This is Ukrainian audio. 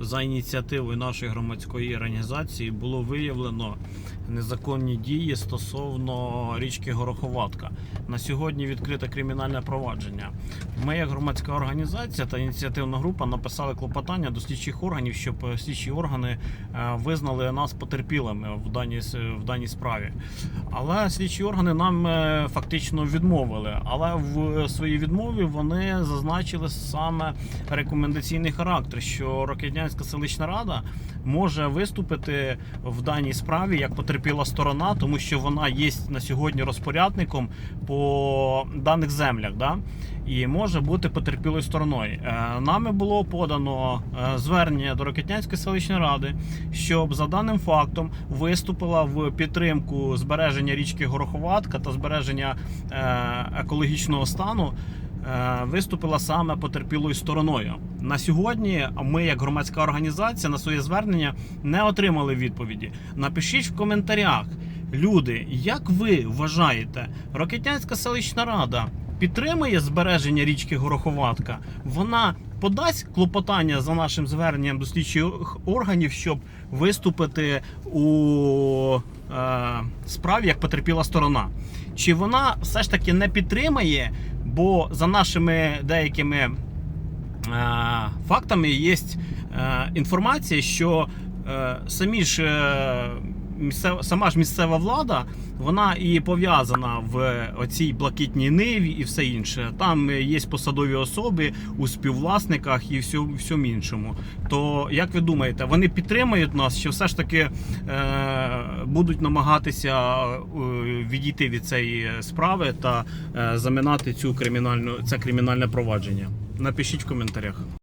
за ініціативою нашої громадської організації було виявлено незаконні дії стосовно річки Гороховатка. На сьогодні відкрите кримінальне провадження. Ми, як громадська організація та ініціативна група, написали клопотання до слідчих органів, щоб е, слідчі органи е, визнали нас потерпілими в даній в даній справі. Але слідчі органи нам е, фактично відмовили. Але в своїй відмові вони зазначили саме рекомендаційний характер, що Рокетнянська селищна рада може виступити в даній справі як потерпіла сторона, тому що вона є на сьогодні розпорядником по даних землях. Да? І може бути потерпілою стороною. Е, Нами було подано е, звернення до Рокетнянської селищної ради, щоб за даним фактом виступила в підтримку збереження річки Гороховатка та збереження е, екологічного стану. Е, Виступила саме потерпілою стороною. На сьогодні ми, як громадська організація, на своє звернення не отримали відповіді. Напишіть в коментарях, люди, як ви вважаєте, Рокетянська селищна рада підтримує збереження річки Гороховатка? Вона подасть клопотання за нашим зверненням до слідчих органів, щоб виступити у е, справі як потерпіла сторона. Чи вона все ж таки не підтримає, бо за нашими деякими е, фактами є е, інформація, що е, самі ж е, місцева, сама ж місцева влада, вона і пов'язана в оцій блакитній ниві і все інше. Там є посадові особи у співвласниках і всьому, всьому іншому. То як ви думаєте, вони підтримують нас, чи все ж таки е, будуть намагатися е, відійти від цієї справи та е, заминати цю кримінальну це кримінальне провадження? Напишіть в коментарях.